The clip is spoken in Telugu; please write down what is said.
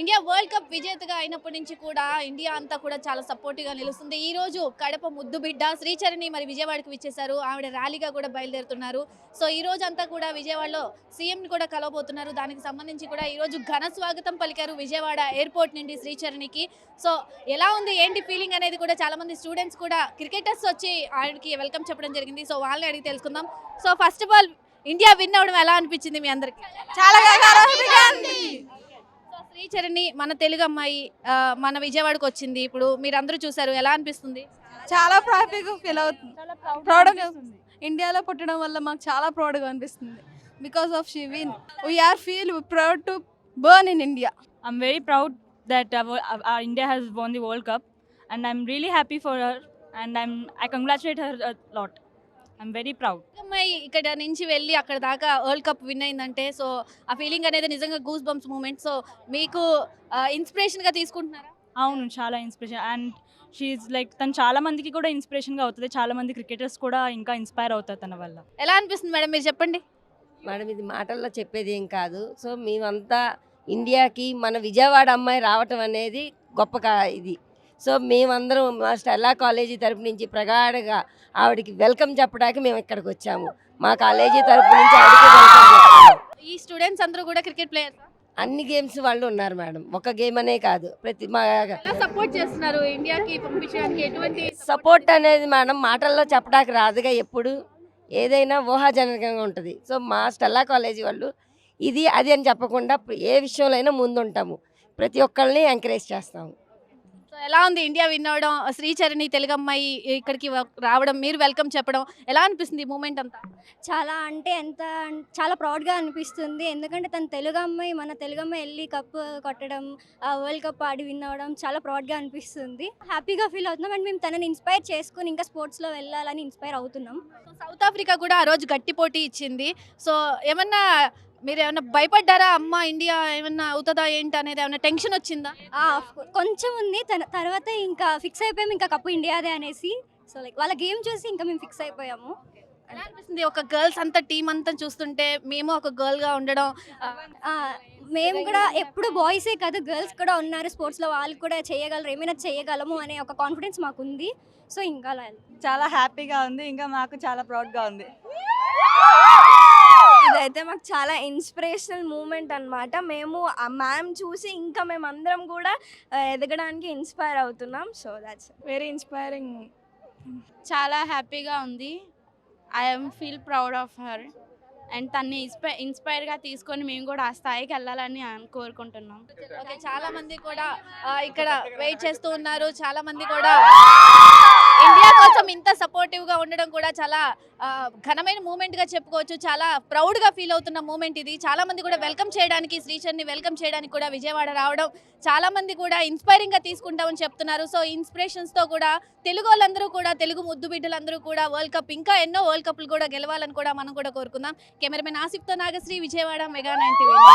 ఇండియా వరల్డ్ కప్ విజేతగా అయినప్పటి నుంచి కూడా ఇండియా అంతా కూడా చాలా సపోర్టివ్గా నిలుస్తుంది. ఈ రోజు కడప ముద్దు బిడ్డ శ్రీచరణి మరి విజయవాడకు విచ్చేశారు. ఆవిడ ర్యాలీగా కూడా బయలుదేరుతున్నారు. సో ఈ రోజు అంతా కూడా విజయవాడలో సీఎంని కూడా కలవబోతున్నారు. దానికి సంబంధించి కూడా ఈ రోజు ఘన స్వాగతం పలికారు విజయవాడ ఎయిర్పోర్ట్ నుండి శ్రీచరణికి. సో ఎలా ఉంది? ఏంటి ఫీలింగ్ అనేది కూడా చాలా మంది స్టూడెంట్స్ కూడా క్రికెటర్స్ వచ్చి ఆవిడకి వెల్కమ్ చెప్పడం జరిగింది. సో వాళ్ళని అడిగి తెలుసుకుందాం. So first of all India win అవడం ఎలా అనిపించింది మీ అందరికి? చాలా శ్రీచరణి మన తెలుగు అమ్మాయి ఆ, మన విజయవాడకు వచ్చింది. ఇప్పుడు మీరందరూ చూసారు ఎలా అనిపిస్తుంది? చాలా హ్యాపీగా ఫీల్ అవుతుంది. ప్రౌడ్గా ఇండియాలో పుట్టడం వల్ల మాకు చాలా ప్రౌడ్గా అనిపిస్తుంది. Because of she win we are feel proud to born in India I'm very proud that our, our India has won the World Cup, and I'm really happy for her, and I'm I congratulate her a lot. I'm very proud. అమ్మాయి ఇక్కడ నుంచి వెళ్ళి అక్కడ దాకా వరల్డ్ కప్ విన్ అయిందంటే సో ఆ ఫీలింగ్ అనేది నిజంగా గూస్ బంప్స్ మూమెంట్ సో మీకు ఇన్స్పిరేషన్గా తీసుకుంటున్నారా? అవును చాలా ఇన్స్పిరేషన్ అండ్ షీఈ్ లైక్ తను చాలా మందికి కూడా ఇన్స్పిరేషన్గా అవుతుంది. చాలా మంది క్రికెటర్స్ కూడా ఇంకా ఇన్స్పైర్ అవుతారు తన వల్ల. ఎలా అనిపిస్తుంది మేడం మీరు చెప్పండి? మేడం ఇది మాటల్లో చెప్పేది ఏం కాదు. సో మేమంతా ఇండియాకి మన విజయవాడ అమ్మాయి రావటం అనేది గొప్ప కా ఇది. సో మేమందరం మా స్టెల్లా కాలేజీ తరపు నుంచి ప్రగాఢగా ఆవిడకి వెల్కమ్ చెప్పడానికి మేము ఇక్కడికి వచ్చాము. మా కాలేజీ తరపు నుంచి ఆవిడకి వెల్కమ్ చెప్తాము ఈ స్టూడెంట్స్ అందరూ కూడా క్రికెట్ ప్లేయర్స్ అన్ని గేమ్స్ వాళ్ళు ఉన్నారు మేడం. ఒక గేమ్ అనే కాదు. ప్రతి మా సపోర్ట్ చేస్తున్నారు ఇండియాకి పంపించడానికి ఎటువంటి సపోర్ట్ అనేది మేడం మాటల్లో చెప్పడానికి రాదుగా ఎప్పుడు. ఏదైనా ఊహాజనకంగా ఉంటుంది. సో మా స్టెల్లా కాలేజీ వాళ్ళు ఇది అది అని చెప్పకుండా ఏ విషయంలో అయినా ముందుంటాము. ప్రతి ఒక్కరిని ఎంకరేజ్ చేస్తాము. ఎలా ఉంది ఇండియా విన్ అవడం శ్రీచరణి తెలుగు అమ్మాయి ఇక్కడికి రావడం మీరు వెల్కమ్ చెప్పడం ఎలా అనిపిస్తుంది మూమెంట్ అంతా? చాలా అంటే ఎంత చాలా ప్రౌడ్గా అనిపిస్తుంది. ఎందుకంటే తన తెలుగు అమ్మాయి మన తెలుగు అమ్మాయి వెళ్ళి కప్ కొట్టడం వరల్డ్ కప్ ఆడి విన్ అవ్వడం చాలా ప్రౌడ్గా అనిపిస్తుంది. హ్యాపీగా ఫీల్ అవుతున్నాం అండ్ మేము తనని ఇన్స్పైర్ చేసుకుని ఇంకా స్పోర్ట్స్లో వెళ్ళాలని ఇన్స్పైర్ అవుతున్నాం. సౌత్ ఆఫ్రికా కూడా ఆ రోజు గట్టి పోటీ ఇచ్చింది. సో ఏమన్నా మీరు ఏమన్నా భయపడ్డారా? అమ్మ ఇండియా ఏమన్నా అవుతుందా ఏంటి అనేది ఏమన్నా టెన్షన్ వచ్చిందా? కొంచెం ఉంది. తన తర్వాత ఇంకా ఫిక్స్ అయిపోయాము. ఇంకా కప్పు ఇండియాదే అనేసి. సో లైక్ వాళ్ళ గేమ్ చూసి ఇంకా మేము ఫిక్స్ అయిపోయాము. ఎలా అనిపిస్తుంది? ఒక గర్ల్స్ అంతా టీం అంతా చూస్తుంటే మేము ఒక గర్ల్గా ఉండడం? మేము కూడా ఎప్పుడు బాయ్సే కాదు గర్ల్స్ కూడా ఉన్నారు. స్పోర్ట్స్లో వాళ్ళు కూడా చేయగలరు. ఏమైనా చేయగలము అనే ఒక కాన్ఫిడెన్స్ మాకు ఉంది సో ఇంకా అలా. చాలా హ్యాపీగా ఉంది. ఇంకా మాకు చాలా ప్రౌడ్గా ఉంది. ఇదైతే మాకు చాలా ఇన్స్పిరేషనల్ మూమెంట్ అన్నమాట. మేము ఆ మ్యామ్ చూసి ఇంకా మేము అందరం కూడా ఎదగడానికి ఇన్స్పైర్ అవుతున్నాం. సో దాట్స్ వెరీ ఇన్స్పైరింగ్ చాలా హ్యాపీగా ఉంది. I'm feel proud of her and తన్ని ఇన్స్పై ఇన్స్పైర్గా తీసుకొని మేము కూడా ఆ స్థాయికి వెళ్ళాలని కోరుకుంటున్నాం. ఓకే చాలా మంది కూడా ఇక్కడ వెయిట్ చేస్తూ ఉన్నారు. చాలా మంది కూడా ఇండియా కోసం ఇంత సపోర్టివ్గా ఉండడం కూడా చాలా ఘనమైన మూమెంట్గా చెప్పుకోవచ్చు. చాలా ప్రౌడ్గా ఫీల్ అవుతున్న మూమెంట్ ఇది. చాలా మంది కూడా వెల్కమ్ చేయడానికి శ్రీచర్ని వెల్కమ్ చేయడానికి కూడా విజయవాడ రావడం చాలా మంది కూడా ఇన్స్పైరింగ్గా తీసుకుంటామని చెప్తున్నారు. సో ఇన్స్పిరేషన్స్తో కూడా తెలుగు వాళ్ళందరూ కూడా తెలుగు ముద్దు బిడ్డలందరూ కూడా వరల్డ్ కప్ ఇంకా ఎన్నో వరల్డ్ కప్లు కూడా గెలవాలని కూడా మనం కూడా కోరుకుందాం. కెమెరామెన్ ఆసిఫ్తో నాగశ్రీ విజయవాడ మెగా నైన్